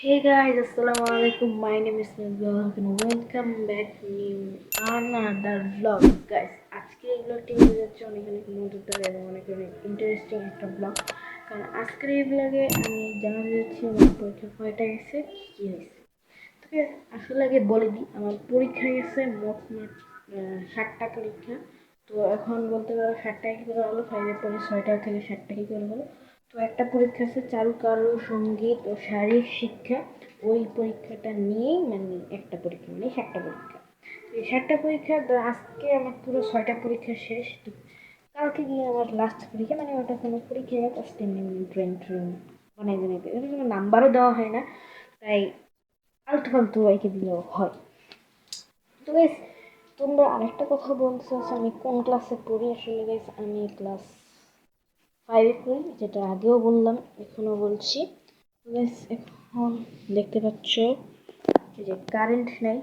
Hey guys, assalamu alaikum. My name is Nabil and welcome back new another vlog. Guys, আজকে এই ব্লগটি হয়ে যাচ্ছে অনেক অনেক মজাদার এবং অনেক অনেক ইন্টারেস্টিং একটা ব্লগ কারণ আজকের এই ব্লগে আমি জানাতে যাচ্ছি আমার পরীক্ষা কয়টা গেছে কী হয়েছে? আছে আসলে আগে বলে দিই আমার পরীক্ষা গেছে মোট মোট ষাটটা পরীক্ষা। তো এখন বলতে পারো ষাটটা কী করে হলো? ফাইভের পরে ছয়টা থেকে ষাটটা কী করে হলো? তো একটা পরীক্ষা আছে চারুকারু সংগীত ও শারীরিক শিক্ষা। ওই পরীক্ষাটা নিয়েই মানে একটা পরীক্ষা মানে ষাটটা পরীক্ষা। এই ষাটটা পরীক্ষা আজকে আমার পুরো ছয়টা পরীক্ষা শেষ। তো কালকে গিয়ে আমার লাস্ট পরীক্ষা মানে ওটা কোনো পরীক্ষা না জাস্ট এমনি ড্রয়িং বানাই বানাই ওটা কোনো নাম্বারও দেওয়া হয় না, তাই আলতু ফালতু বাইকে দিলেও হয়। তো বেশ তোমরা আরেকটা কথা বলতে চাচ্ছ, আমি কোন ক্লাসে পড়ি? আসলে আমি ক্লাস ফাইভে পড়ি যেটা আগেও বললাম, এখনও বলছি। এখন দেখতে পাচ্ছ যে কারেন্ট নেই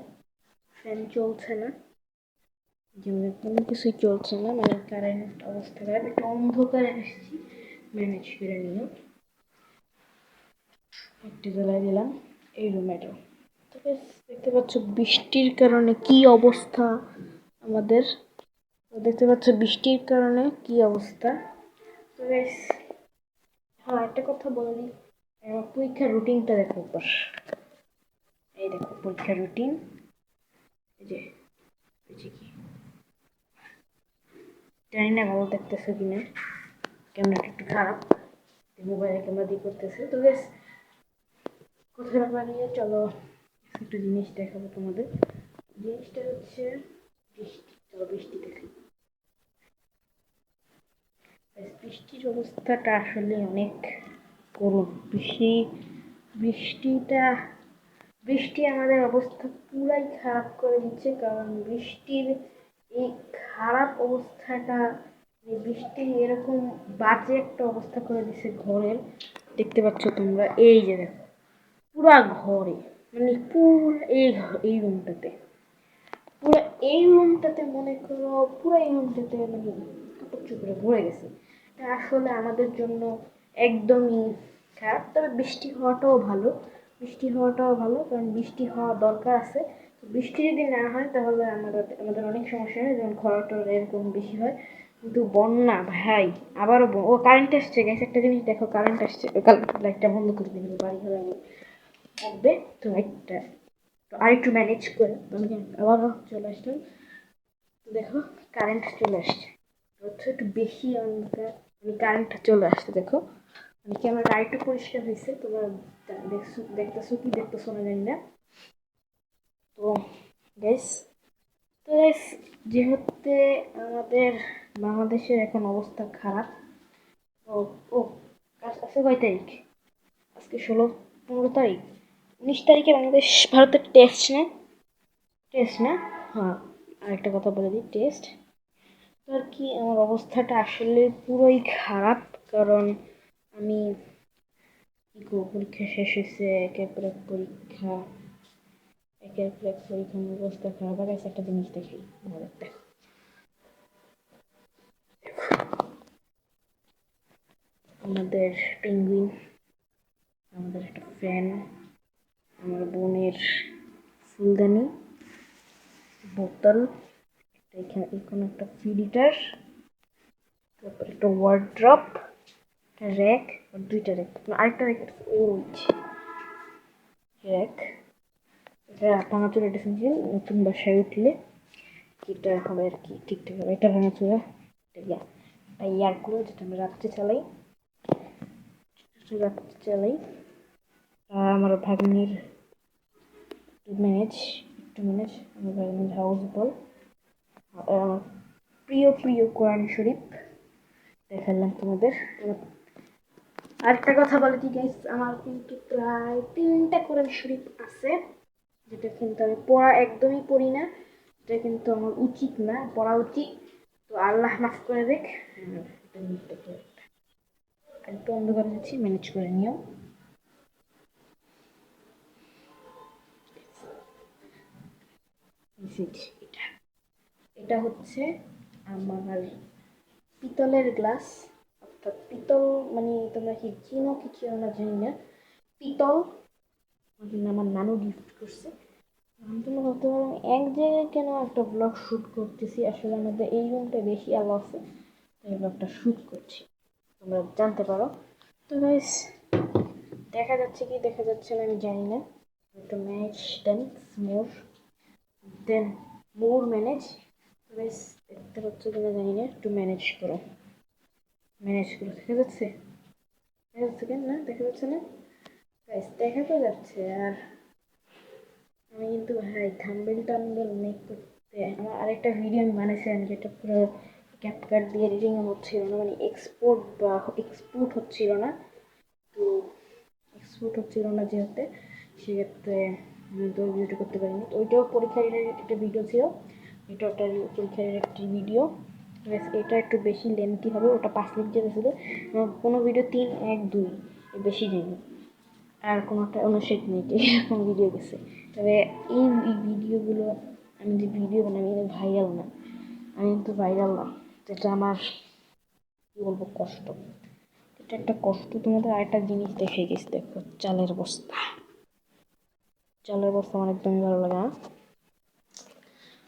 ফ্যান চলছে না। যেমন কোনো কিছুই চলছে না মানে কারেন্ট অবস্থা খারাপ। একটু অন্ধকারে এসেছি ম্যানেজ করে নিও একটু জ্বালাই দিলাম, এই রুমেটাও তো বেশ, দেখতে পাচ্ছ বৃষ্টির কারণে কি অবস্থা আমাদের। দেখতে পাচ্ছ বৃষ্টির কারণে কি অবস্থা। হ্যাঁ একটা কথা বলে আমার পরীক্ষার রুটিনটা দেখো একবার। এই দেখো, পরীক্ষার রুটিন এই যে কি? জানি না ভালো দেখতেছে কিনা। ক্যামেরাটা একটু খারাপ। মোবাইলে ক্যামেরা দিয়ে করতেছে। তো বেশ কথা না বানিয়ে চলো একটু জিনিস দেখাবো তোমাদের। জিনিসটা হচ্ছে বৃষ্টি। চলো বৃষ্টি দেখি বৃষ্টির অবস্থাটা আসলে অনেক করুণ। বৃষ্টি, বৃষ্টিটা, বৃষ্টি আমাদের অবস্থা পুরাই খারাপ করে দিচ্ছে, কারণ বৃষ্টির এই খারাপ অবস্থাটা বৃষ্টি এরকম বাজে একটা অবস্থা করে দিছে ঘরের, দেখতে পাচ্ছ তোমরা, এই যে দেখো, পুরা ঘরে মানে পুরো এই এই রুমটাতে পুরো এই রুমটাতে মনে করো, পুরো এই রুমটাতে মানে কাপড় চোপড়ে ভরে গেছে। এটা আসলে আমাদের জন্য একদমই খারাপ। তবে বৃষ্টি হওয়াটাও ভালো। বৃষ্টি হওয়াটাও ভালো, কারণ বৃষ্টি হওয়া দরকার আছে। বৃষ্টি যদি না হয়, তাহলে আমাদের আমাদের অনেক সমস্যা হয়, যেমন খরা টরা এরকম বেশি হয়। কিন্তু বন্যা, ভাই, আবারও ও কারেন্ট আসছে গেছে একটা জিনিস দেখো কারেন্ট আসছে। কালকে লাইটটা বন্ধ করে দিন বাড়ি ঘরে আমি থাকবে। তো তো আরেকটু ম্যানেজ করে আবারও চলে আসলাম। দেখো কারেন্ট চলে আসছে। একটু বেশি অন্ধকার। কারেন্টটা চলে আসছে, দেখো। মানে ক্যামেরা আরেকটু পরিষ্কার হয়েছে, তোমরা দেখছ, দেখতেছো কি দেখতেছো না জানি না। তো গ্যাস তো গ্যাস যেহেতু আমাদের বাংলাদেশের এখন অবস্থা খারাপ, ও ও আজকে কয় তারিখ? আজকে ষোলো, পনেরো তারিখ। উনিশ তারিখে বাংলাদেশ, ভারতের টেস্ট না? টেস্ট না? হ্যাঁ আরেকটা কথা বলে দিই টেস্ট আর কি, আমার অবস্থাটা আসলে পুরোই খারাপ, কারণ আমি পরীক্ষা শেষ হয়েছে একের পর এক পরীক্ষা, একের পর এক পরীক্ষা, আমার অবস্থা খারাপ। আর একটা জিনিস দেখি আমাদের পেঙ্গুইন আমাদের একটা ফ্যান আমার বোনের ফুলদানি, বোতল। এখানে এখানে একটা ফিল্টার তারপর একটা ওয়ার্ড্রপ একটা র্যাক দুইটা র্যাক আরেকটা র্যাক ওই র্যাক এটা ভাঙাচোরা ডিসেন্সিয়াল নতুন বাসায় উঠলে এটা হবে আর কি ঠিকঠাক হবে। এটা ভাঙাচোরা, এটা ইয়ার কুলার যেটা আমরা রাত্রে চালাই। রাত্রে চালাই। আমার ভাগ্নির ম্যানেজ একটু ম্যানেজ আমার ভাগ্নির হাউস বল। প্রিয় প্রিয় কোরআন শরীফ দেখালাম তোমাদের। আরেকটা কথা বলে কি গাইস আমার কিন্তু প্রায় তিনটা কোরআন শরীফ আছে, যেটা কিন্তু আমি পড়া একদমই পড়ি না এটা কিন্তু আমার উচিত না, পড়া উচিত। তো আল্লাহ মাফ করে দেখ একটু অন্ধকার যাচ্ছি ম্যানেজ করে নিও। এটা হচ্ছে আমার পিতলের গ্লাস, অর্থাৎ পিতল মানে তোমরা কি চিনো কি চিনো না জানি না। পিতল, আমার নানু গিফট করছে। আমি তোমরা ভাবতে পারো এক জায়গায় কেন একটা ব্লগ শ্যুট করতেছি, আসলে আমাদের এই রুমটা বেশি আলো আছে, তাই ব্লগটা শ্যুট করছি। তোমরা জানতে পারো। তো গাইস দেখা যাচ্ছে কি, দেখা যাচ্ছে না, আমি জানি না। একটু manage then more then more manage guys দেখতে পাচ্ছ কিনা জানি না, একটু ম্যানেজ করো। ম্যানেজ করো, দেখা যাচ্ছে? দেখা যাচ্ছে কেন না? দেখা যাচ্ছে না? গাইস দেখা তো যাচ্ছে, আর আমি কিন্তু ভাই থাম্বেল টাম্বেল মেক করতে, আমার আরেকটা ভিডিও আমি বানিয়েছিলাম যেটা পুরো ক্যাপকাট দিয়ে এডিটিং হচ্ছিল না মানে এক্সপোর্ট বা এক্সপোর্ট হচ্ছিল না, তো এক্সপোর্ট হচ্ছিল না যেহেতু, সেক্ষেত্রে আমি তো ভিডিওটা করতে পারিনি। তো ওইটাও পরীক্ষার একটা ভিডিও ছিল। এটা একটা পরীক্ষার একটি ভিডিও এটা একটু বেশি লেন্থি হবে, ওটা পাঁচ মিনিট যেতেছিল কোনো ভিডিও তিন, এক, দুই বেশি যায়নি আর কোনোটা উনষাট মিনিটে এরকম ভিডিও গেছে। তবে এই এই ভিডিওগুলো আমি যে ভিডিও বানাই আমি ভাইরাল না। আমি কিন্তু ভাইরাল না যেটা আমার, কী বলব, কষ্ট। এটা একটা কষ্ট, তোমাদের আরেকটা জিনিস দেখে গেছি, দেখো, চালের বস্তা। চালের বস্তা আমার একদমই ভালো লাগে না।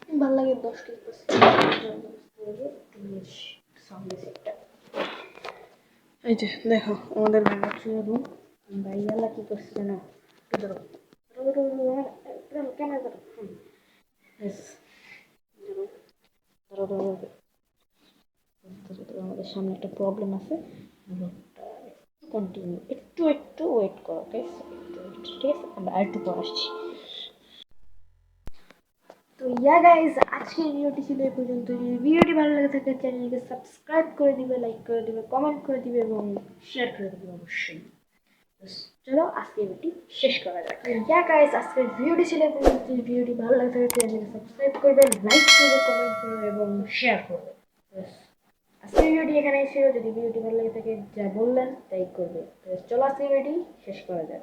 ভালো লাগে দশ কেজি এই যে, দেখো, আমাদের ভাইয়া রুম ভাইয়ালা কি করছে আমাদের সামনে একটা প্রবলেম আছে। কন্টিনিউ একটু একটু ওয়েট করো ওকে একটু একটু, ঠিক আছে? আমরা আর একটু পর আসছি। ইয়া গাইজ আজকের ভিডিওটি ছিল এই পর্যন্ত যদি ভিডিওটি ভালো লাগে থাকে চ্যানেলকে সাবস্ক্রাইব করে দিবে লাইক করে দিবে কমেন্ট করে দিবে এবং শেয়ার করে দিবে অবশ্যই। চলো আজকের ভিডিওটি শেষ করা যাক। ইয়া গাইজ আজকের ভিডিওটি ছিল এই পর্যন্ত যদি ভিডিওটি ভালো লাগে থাকে চ্যানেলকে সাবস্ক্রাইব করবে লাইক করবে কমেন্ট করবে এবং শেয়ার করবে। আজকের ভিডিওটি এখানে ছিল। যদি ভিডিওটি ভালো লাগে থাকে যা বললেন তাই করবে। চলো আজকের ভিডিওটি শেষ করা যাক।